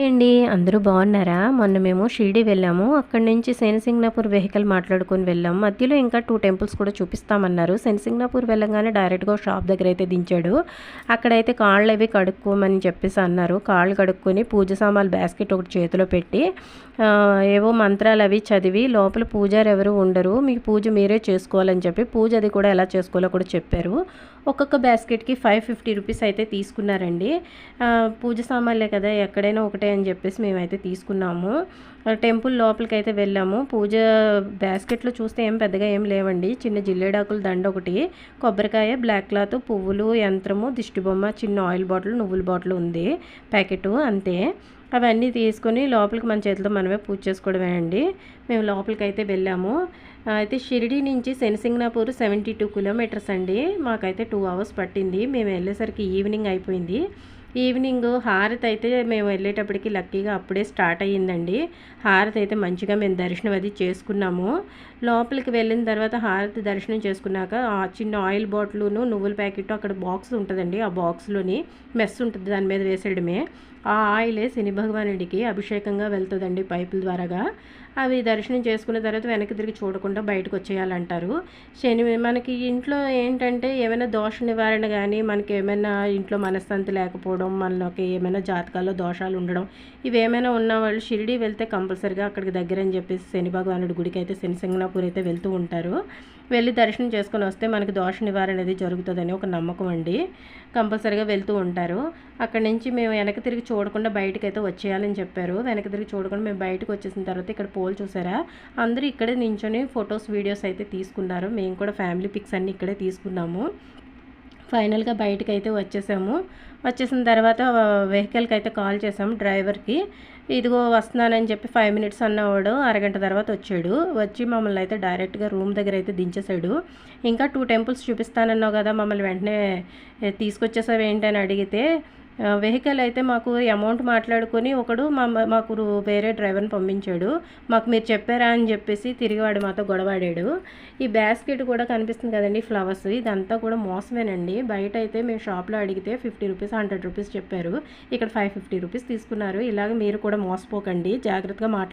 Hi అండి. అందరూ బాగున్నారా? మొన్న మేము షిరిడి వెళ్ళాము. అక్కడి నుంచి శనిసింగ్నాపూర్ వెహికల్ మాట్లాడుకొని వెళ్ళాం. మధ్యలో ఇంకా టూ టెంపుల్స్ కూడా చూపిస్తామన్నారు. శనిసింగ్నాపూర్ వెళ్ళగానే డైరెక్ట్గా షాప్ దగ్గర అయితే దించాడు. అక్కడైతే కాళ్ళు అవి కడుక్కోమని చెప్పేసి అన్నారు. కాళ్ళు కడుక్కొని పూజ సామాన్లు బ్యాస్కెట్ ఒకటి చేతిలో పెట్టి ఏవో మంత్రాలు అవి చదివి లోపల పూజారు ఎవరు ఉండరు. మీకు పూజ మీరే చేసుకోవాలని చెప్పి పూజ అది కూడా ఎలా చేసుకోవాలో కూడా చెప్పారు. ఒక్కొక్క బ్యాస్కెట్కి ఫైవ్ ఫిఫ్టీ రూపీస్ అయితే తీసుకున్నారండి. పూజ సామాన్లే కదా. ఎక్కడైనా ఒకటే అని చెప్పేసి మేమైతే తీసుకున్నాము. టెంపుల్ లోపలికి అయితే వెళ్ళాము. పూజ బ్యాస్కెట్లో చూస్తే ఏం పెద్దగా ఏం లేవండి. చిన్న జిల్లేడాకుల దండ ఒకటి కొబ్బరికాయ బ్లాక్ క్లాత్ పువ్వులు యంత్రము దిష్టిబొమ్మ చిన్న ఆయిల్ బాటిల్ నువ్వుల బాటిల్ ఉంది. ప్యాకెట్ అంతే. అవన్నీ తీసుకొని లోపలికి మన చేతిలో మనమే పూజ చేసుకోవడమే అండి. మేము లోపలికి అయితే వెళ్ళాము అయితే షిరిడి నుంచి శనిసింగ్నాపూర్ సెవెంటీ టూ కిలోమీటర్స్ అండి. మాకైతే టూ అవర్స్ పట్టింది. మేము వెళ్ళేసరికి ఈవినింగ్ అయిపోయింది. ఈవినింగ్ హారతి అయితే మేము వెళ్ళేటప్పటికి లక్కీగా అప్పుడే స్టార్ట్ అయ్యిందండి. హారతి అయితే మంచిగా మేము దర్శనం అది చేసుకున్నాము. లోపలికి వెళ్ళిన తర్వాత హారతి దర్శనం చేసుకున్నాక చిన్న ఆయిల్ బాటిల్ను నువ్వుల ప్యాకెట్ అక్కడ బాక్స్ ఉంటుందండి. ఆ బాక్స్లోని మెస్ ఉంటుంది దాని మీద వేసేయడమే. ఆ ఆయిలే శని భగవానుడికి అభిషేకంగా వెళ్తుందండి పైపుల ద్వారాగా. అవి దర్శనం చేసుకున్న తర్వాత వెనక్కి తిరిగి చూడకుండా బయటకు వచ్చేయాలంటారు. శని మనకి ఇంట్లో ఏంటంటే ఏమైనా దోష నివారణ కానీ మనకి ఏమైనా ఇంట్లో మనశ్శాంతి లేకపోవడం మనకి ఏమైనా జాతకాల్లో దోషాలు ఉండడం ఇవేమైనా ఉన్న వాళ్ళు షిరిడి వెళ్తే కంపల్సరిగా అక్కడికి దగ్గర అని చెప్పేసి శని భగవానుడి గుడికి అయితే శని సింగనాపూర్ అయితే వెళ్తూ ఉంటారు. వెళ్ళి దర్శనం చేసుకొని వస్తే మనకి దోష నివారణ అనేది జరుగుతుందని ఒక నమ్మకం అండి. కంపల్సరీగా వెళ్తూ ఉంటారు. అక్కడి నుంచి మేము వెనక్కి తిరిగి చూడకుండా బయటకు అయితే వచ్చేయాలని చెప్పారు. వెనక తిరిగి చూడకుండా మేము బయటకు వచ్చేసిన తర్వాత ఇక్కడ పోల్ చూసారా? అందరూ ఇక్కడే నించొని ఫొటోస్ వీడియోస్ అయితే తీసుకున్నారు. మేము కూడా ఫ్యామిలీ పిక్స్ అన్నీ ఇక్కడే తీసుకున్నాము. ఫైనల్గా బయటకు అయితే వచ్చేసాము. వచ్చేసిన తర్వాత వెహికల్కి అయితే కాల్ చేసాము డ్రైవర్కి. ఇదిగో వస్తున్నానని చెప్పి ఫైవ్ మినిట్స్ అన్నవాడు అరగంట తర్వాత వచ్చాడు. వచ్చి మమ్మల్ని అయితే డైరెక్ట్గా రూమ్ దగ్గర అయితే దించేశాడు. ఇంకా టూ టెంపుల్స్ చూపిస్తానన్నావు కదా మమ్మల్ని వెంటనే తీసుకొచ్చేసావు ఏంటని అడిగితే వెహికల్ అయితే మాకు అమౌంట్ మాట్లాడుకొని ఒకడు మా మాకు వేరే డ్రైవర్ని పంపించాడు. మాకు మీరు చెప్పారా అని చెప్పేసి తిరిగి వాడు మాతో గొడవాడాడు. ఈ బ్యాస్కెట్ కూడా కనిపిస్తుంది కదండి ఫ్లవర్స్. ఇదంతా కూడా మోసమేనండి. బయట అయితే మేము షాప్లో అడిగితే ఫిఫ్టీ రూపీస్ హండ్రెడ్ రూపీస్ చెప్పారు. ఇక్కడ ఫైవ్ ఫిఫ్టీ రూపీస్ తీసుకున్నారు. ఇలాగ మీరు కూడా మోసపోకండి. జాగ్రత్తగా మాట్లాడు